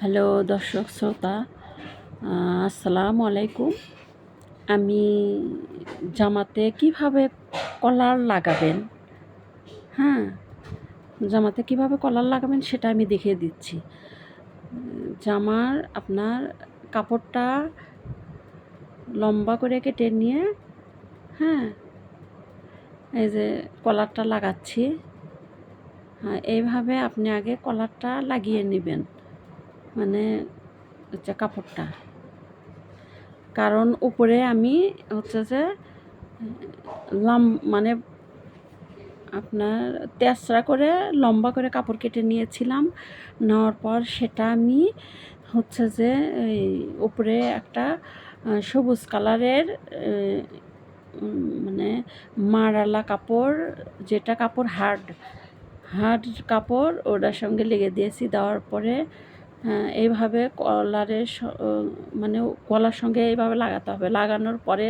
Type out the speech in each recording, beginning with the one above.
Hello দর্শক শ্রোতা আসসালামু আলাইকুম। আমি জামাতে কীভাবে কলার লাগাবেন? হ্যাঁ জামাতে কীভাবে কলার লাগাবেন সেটা আমি দেখিয়ে দিচ্ছি। জামার আপনার কাপড়টা লম্বা করে কেটে নিয়ে হ্যাঁ এই যে কলারটা লাগাচ্ছি। হ্যাঁ এইভাবে আপনি আগে কলারটা লাগিয়ে নেবেন। মানে হচ্ছে কাপড়টা। কারণ উপরে আমি হচ্ছে যে, লাম মানে আপনার তেসরা করে লম্বা করে কাপড় কেটে নিয়েছিলাম। নেওয়ার পর সেটা আমি হচ্ছে যে উপরে একটা সবুজ কালারের মানে মারালা কাপড়, যেটা কাপড় হার্ড হার্ড কাপড়, ওটার সঙ্গে লেগে দিয়েছি। দেওয়ার পরে এইভাবে কলারের মানে কলার সঙ্গে এইভাবে লাগাতে হবে। লাগানোর পরে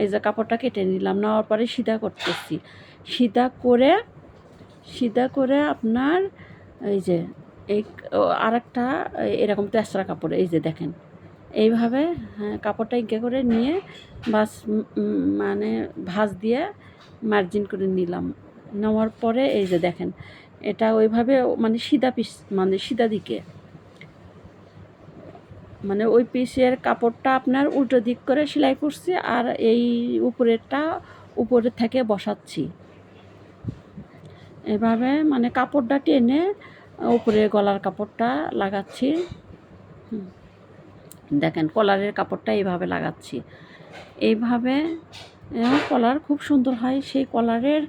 এই যে কাপড়টা কেটে নিলাম, নেওয়ার পরে সিধা করতেছি। সিধা করে সিধা করে আপনার এই যে এই আর একটা এরকম তেসরা কাপড়, এই যে দেখেন। এইভাবে হ্যাঁ কাপড়টা ইঙ্কে করে নিয়ে বাস মানে ভাঁজ দিয়ে মার্জিন করে নিলাম। নেওয়ার পরে এই যে দেখেন, এটা ওইভাবে মানে সিধা পিস মানে সিধা দিকে। মানে ওই পিসের কাপড়টা আপনার উল্টো দিক করে সেলাই করছি আর এই উপরেরটা উপরে থেকে বসাচ্ছি। এভাবে মানে কাপড়টা টেনে উপরে গলার কাপড়টা লাগাচ্ছি। দেখেন কলারের কাপড়টা এইভাবে লাগাচ্ছি। এইভাবে কলার খুব সুন্দর হয়। সেই কলারের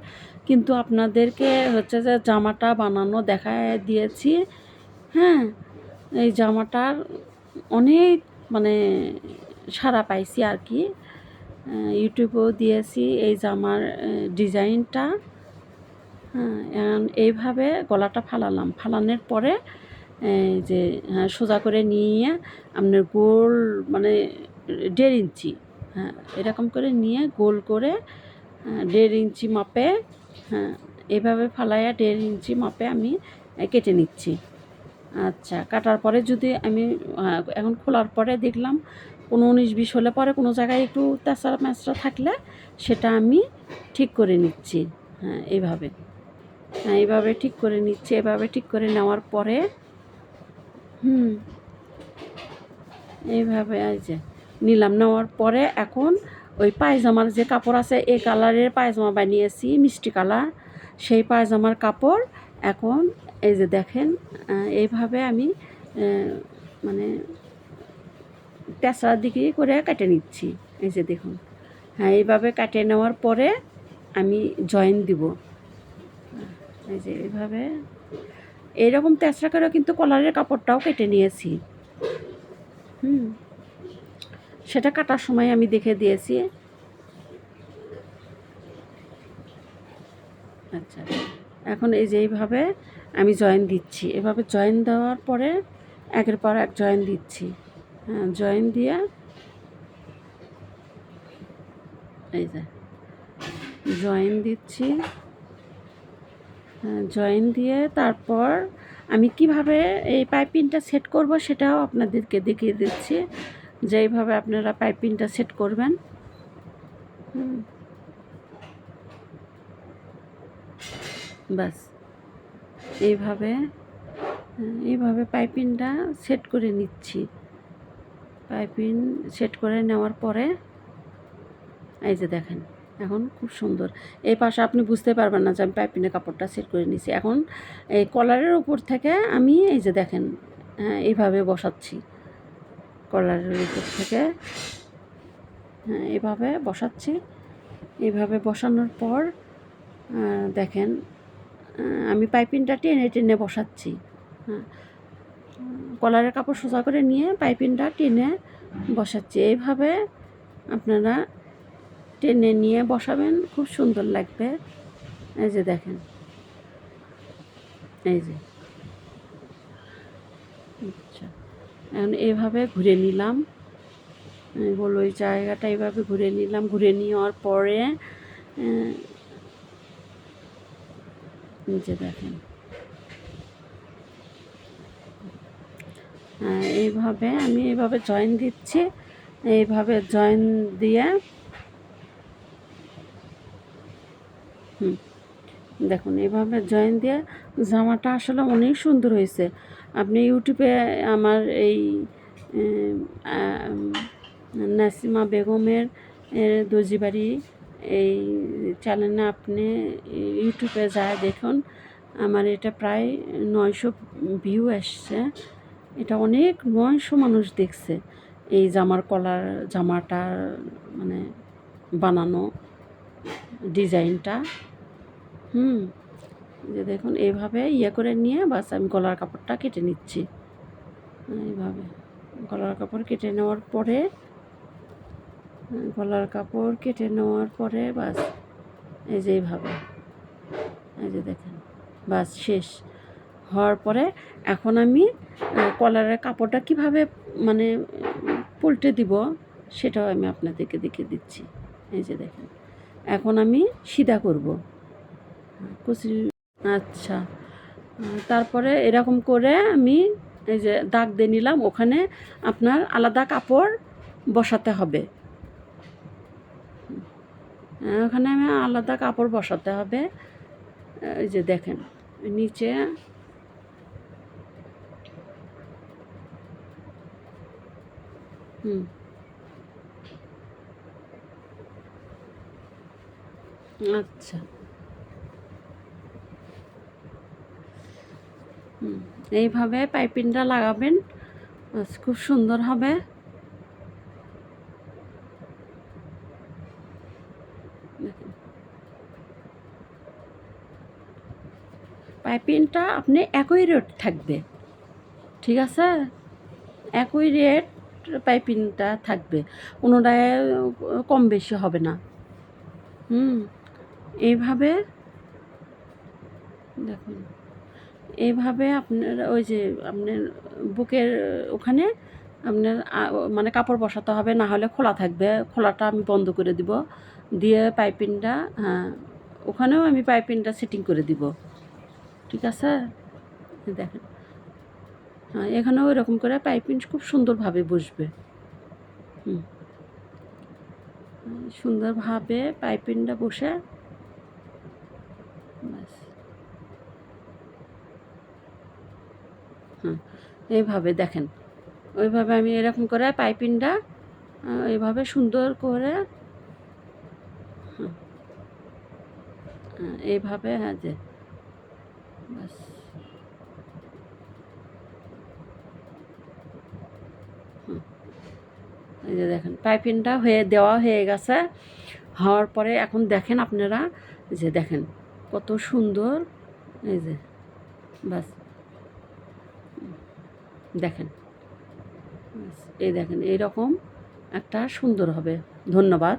কিন্তু আপনাদেরকে হচ্ছে যে জামাটা বানানো দেখায় দিয়েছি। হ্যাঁ এই জামাটার অনেক মানে সারা পাইছি আর কি। ইউটিউবেও দিয়েছি এই জামার ডিজাইনটা। হ্যাঁ এইভাবে গলাটা ফালালাম। ফালানোর পরে যে হ্যাঁ, সোজা করে নিয়ে আপনার গোল মানে দেড় ইঞ্চি হ্যাঁ এরকম করে নিয়ে গোল করে দেড় ইঞ্চি মাপে হ্যাঁ এভাবে ফালাইয়া দেড় ইঞ্চি মাপে আমি কেটে নিচ্ছি। আচ্ছা কাটার পরে যদি আমি এখন খোলার পরে দেখলাম কোনো উনিশ বিশ হলে পরে কোনো জায়গায় একটু তেঁচড়া ম্যাচড়া থাকলে সেটা আমি ঠিক করে নিচ্ছি। হ্যাঁ এইভাবে। হ্যাঁ এইভাবে ঠিক করে নিচ্ছি, এভাবে ঠিক করে নেওয়ার পরে, হুম, এইভাবে এই যে নিলাম। নেওয়ার পরে এখন ওই পায়জামার যে কাপড় আছে, এই কালারের পায়জামা বানিয়েছি, মিষ্টি কালার। সেই পায়জামার কাপড় এখন এই যে দেখেন এইভাবে আমি মানে তেসরার দিকে করে কেটে নিচ্ছি। এই যে দেখুন হ্যাঁ এইভাবে কেটে নেওয়ার পরে আমি জয়েন দিব। এই যে এইভাবে, এইরকম তেসরা করে কিন্তু কলারের কাপড়টাও কেটে নিয়েছি। হুম, সেটা কাটার সময় আমি দেখে দিয়েছি। আচ্ছা। এখন এই যে এইভাবে আমি জয়েন দিচ্ছি। এভাবে জয়েন দেওয়ার পরে একের পর এক জয়েন দিচ্ছি। হ্যাঁ জয়েন দিয়ে এই যে জয়েন দিচ্ছি। জয়েন দিয়ে তারপর আমি কীভাবে এই পাইপিংটা সেট করব সেটাও আপনাদেরকে দেখিয়ে দিচ্ছি। যে এইভাবে আপনারা পাইপিংটা সেট করবেন। হুম। ব্যাস এইভাবে এইভাবে পাইপিংটা সেট করে নিচ্ছি। পাইপিং সেট করে নেওয়ার পরে, এই যে দেখেন, এখন খুব সুন্দর। এই পাশে আপনি বুঝতে পারবেন না যে আমি পাইপিনের কাপড়টা সেট করে নিয়েছি। এখন এই কলারের উপর থেকে আমি এই যে দেখেন হ্যাঁ এইভাবে বসাচ্ছি। কলারের উপর থেকে হ্যাঁ এইভাবে বসাচ্ছি। এইভাবে বসানোর পর দেখেন আমি পাইপিনটা টেনে টেনে বসাচ্ছি। হ্যাঁ। কলারের কাপড় সোজা করে নিয়ে পাইপিনটা টেনে বসাচ্ছি। এইভাবে আপনারা টেনে নিয়ে বসাবেন, খুব সুন্দর লাগবে। এই যে দেখেন। এই যে। আচ্ছা। এখন এভাবে ঘুরে নিলাম। হলো ওই জায়গাটা এইভাবে ঘুরে নিলাম। ঘুরে নেওয়ার পরে আহ, দেখেন। হ্যাঁ, এইভাবে আমি এইভাবে জয়েন দিচ্ছি। এইভাবে জয়েন দিয়ে হুম দেখুন এইভাবে জয়েন দিয়ে জামাটা আসলে অনেক সুন্দর হয়েছে। আপনি ইউটিউবে আমার এই নাসিমা বেগমের দর্জিবাড়ি এই চ্যানেলে আপনি ইউটিউবে যায় দেখুন। আমার এটা প্রায় নয়শো ভিউ এসছে এটা অনেক নয়শো মানুষ দেখছে। এই জামার কলার জামাটার মানে বানানো ডিজাইনটা। হুম যে দেখুন, এইভাবে ইয়ে করে নিয়ে বাস আমি গলার কাপড়টা কেটে নিচ্ছি। এইভাবে গলার কাপড় কেটে নেওয়ার পরে গলার কাপড় কেটে নেওয়ার পরে বাস, এই যে এইভাবে। এই যে দেখেন, বাস শেষ হওয়ার পরে এখন আমি কলারের কাপড়টা কীভাবে মানে পল্টে দিব সেটাও আমি আপনাদেরকে দেখে দিচ্ছি। এই যে দেখেন, এখন আমি সিধা করব। কুচি আচ্ছা। তারপরে এরকম করে আমি এই যে দাগ দিয়ে নিলাম, ওখানে আপনার আলাদা কাপড় বসাতে হবে। ওখানে আমি আলাদা কাপড় বসাতে হবে। এই যে দেখেন, নিচে হুম। আচ্ছা। হুম, এইভাবে পাইপিংটা লাগাবেন খুব সুন্দর হবে। পাইপিংটা আপনি একই রেট থাকবে, ঠিক আছে? একই রেট পাইপিংটা থাকবে কোনোটায় কম বেশি হবে না। হুম, এইভাবে দেখুন, এইভাবে আপনার ওই যে আপনার বুকের ওখানে আপনার মানে কাপড় বসাতে হবে, না হলে খোলা থাকবে। খোলাটা আমি বন্ধ করে দিব। দিয়ে পাইপিংটা হ্যাঁ ওখানেও আমি পাইপিংটা সেটিং করে দিব। ঠিক আছে? দেখেন। হ্যাঁ এখানেও এরকম করে পাইপিং খুব সুন্দরভাবে বসবে। হুম। সুন্দরভাবে পাইপিংটা বসে ব্যাস। হুম এইভাবে দেখেন। ওইভাবে আমি এরকম করে পাইপিংটা আহ, এইভাবে সুন্দর করে হুম, হ্যাঁ, এইভাবে হ্যাঁ যে এই যে দেখেন, পাইপিংটা হয়ে, দেওয়া হয়ে গেছে। হওয়ার পরে এখন দেখেন আপনারা যে দেখেন, কত সুন্দর, এই যে ব্যাস দেখেন এই দেখেন, এইরকম একটা সুন্দর হবে। ধন্যবাদ।